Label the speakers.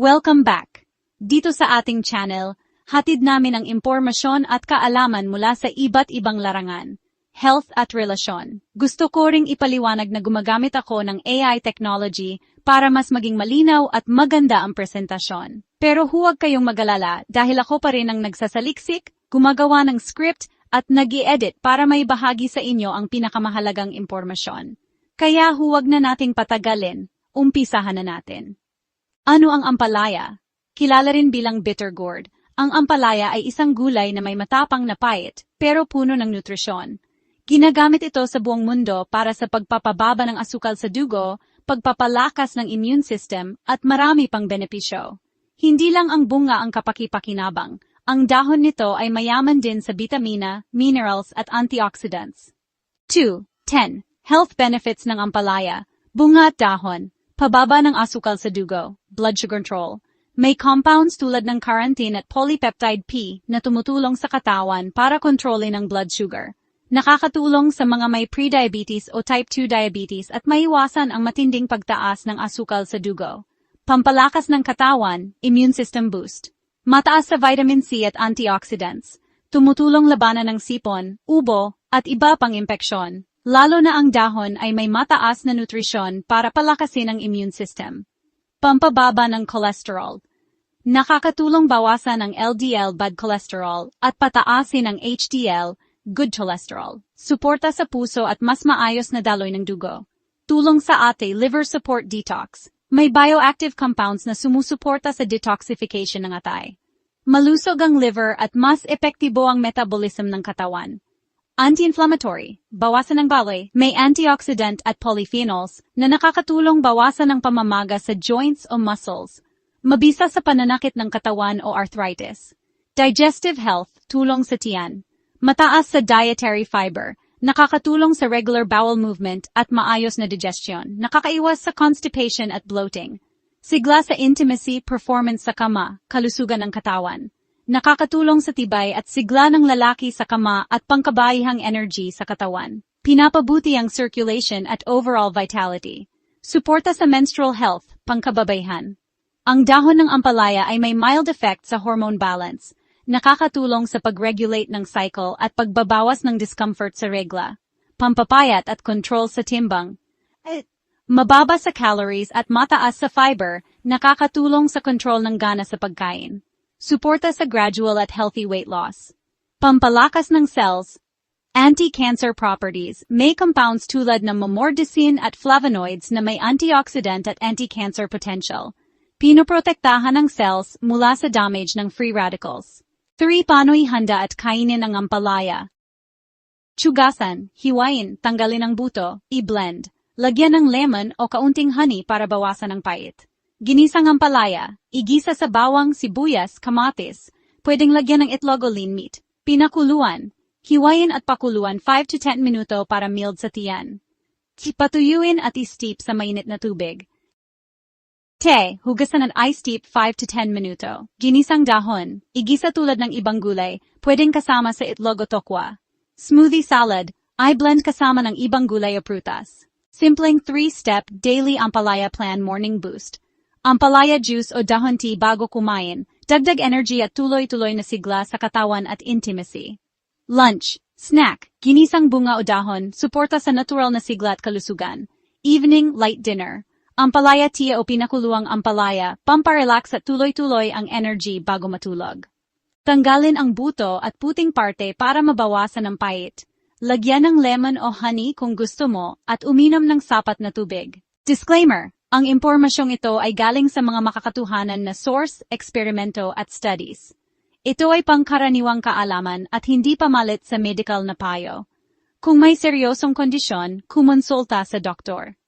Speaker 1: Welcome back! Dito sa ating channel, hatid namin ang impormasyon at kaalaman mula sa iba't ibang larangan, health at relasyon. Gusto ko ring ipaliwanag na gumagamit ako ng AI technology para mas maging malinaw at maganda ang presentasyon. Pero huwag kayong magalala dahil ako pa rin ang nagsasaliksik, gumagawa ng script at nag edit para may bahagi sa inyo ang pinakamahalagang impormasyon. Kaya huwag na nating patagalin, umpisahan na natin. Ano ang ampalaya? Kilala rin bilang bitter gourd. Ang ampalaya ay isang gulay na may matapang na pait, pero puno ng nutrisyon. Ginagamit ito sa buong mundo para sa pagpapababa ng asukal sa dugo, pagpapalakas ng immune system, at marami pang benepisyo. Hindi lang ang bunga ang kapaki-pakinabang. Ang dahon nito ay mayaman din sa bitamina, minerals at antioxidants. 2. 10. Health benefits ng ampalaya. Bunga at dahon. Pababa ng asukal sa dugo, blood sugar control. May compounds tulad ng carotene at polypeptide P na tumutulong sa katawan para kontrolin ang blood sugar. Nakakatulong sa mga may prediabetes o type 2 diabetes at maiwasan ang matinding pagtaas ng asukal sa dugo. Pampalakas ng katawan, immune system boost. Mataas sa vitamin C at antioxidants. Tumutulong labanan ng sipon, ubo, at iba pang impeksyon. Lalo na ang dahon ay may mataas na nutrisyon para palakasin ang immune system. Pampababa ng cholesterol. Nakakatulong bawasan ang LDL bad cholesterol at pataasin ang HDL good cholesterol. Suporta sa puso at mas maayos na daloy ng dugo. Tulong sa ate liver support detox. May bioactive compounds na sumusuporta sa detoxification ng atay. Malusog ang liver at mas epektibo ang metabolism ng katawan. Anti-inflammatory, bawasan ng baloy, may antioxidant at polyphenols na nakakatulong bawasan ng pamamaga sa joints o muscles, mabisa sa pananakit ng katawan o arthritis. Digestive health, tulong sa tiyan. Mataas sa dietary fiber, nakakatulong sa regular bowel movement at maayos na digestion, nakakaiwas sa constipation at bloating. Sigla sa intimacy, performance sa kama, kalusugan ng katawan nakakatulong sa tibay at sigla ng lalaki sa kama at pangkabayihang energy sa katawan. Pinapabuti ang circulation at overall vitality. Suporta sa menstrual health, pangkababayhan. Ang dahon ng ampalaya ay may mild effect sa hormone balance, nakakatulong sa pag-regulate ng cycle at pagbabawas ng discomfort sa regla, pampapayat at control sa timbang. Mababa sa calories at mataas sa fiber, nakakatulong sa control ng gana sa pagkain. Suporta sa gradual at healthy weight loss. Pampalakas ng cells. Anti-cancer properties. May compounds tulad ng mamordicine at flavonoids na may antioxidant at anti-cancer potential. Pinoprotektahan ng cells mula sa damage ng free radicals. 3. Paano ihanda at kainin ang ampalaya? Tsugasan, hiwain, tanggalin ang buto, i-blend. Lagyan ng lemon o kaunting honey para bawasan ang pait. Ginisang ampalaya, igisa sa bawang, sibuyas, kamatis, pwedeng lagyan ng itlog o lean meat. Pinakuluan, hiwayin at pakuluan 5 to 10 minuto para mild sa tiyan. Patuyuin at i-steep sa mainit na tubig. Te, hugasan at i-steep 5 to 10 minuto. Ginisang dahon, igisa tulad ng ibang gulay, pwedeng kasama sa itlog o tokwa. Smoothie salad, i-blend kasama ng ibang gulay o prutas. Simpleng 3-step daily ampalaya plan morning boost. Ampalaya juice o dahon tea bago kumain, dagdag energy at tuloy-tuloy na sigla sa katawan at intimacy. Lunch, snack, ginisang bunga o dahon, suporta sa natural na sigla at kalusugan. Evening, light dinner. Ampalaya tea o pinakuluang ampalaya, pamparelax at tuloy-tuloy ang energy bago matulog. Tanggalin ang buto at puting parte para mabawasan ang pait. Lagyan ng lemon o honey kung gusto mo at uminom ng sapat na tubig. Disclaimer! Ang impormasyong ito ay galing sa mga makakatuhanan na source, eksperimento at studies. Ito ay pangkaraniwang kaalaman at hindi pamalit sa medical na payo. Kung may seryosong kondisyon, kumonsulta sa doktor.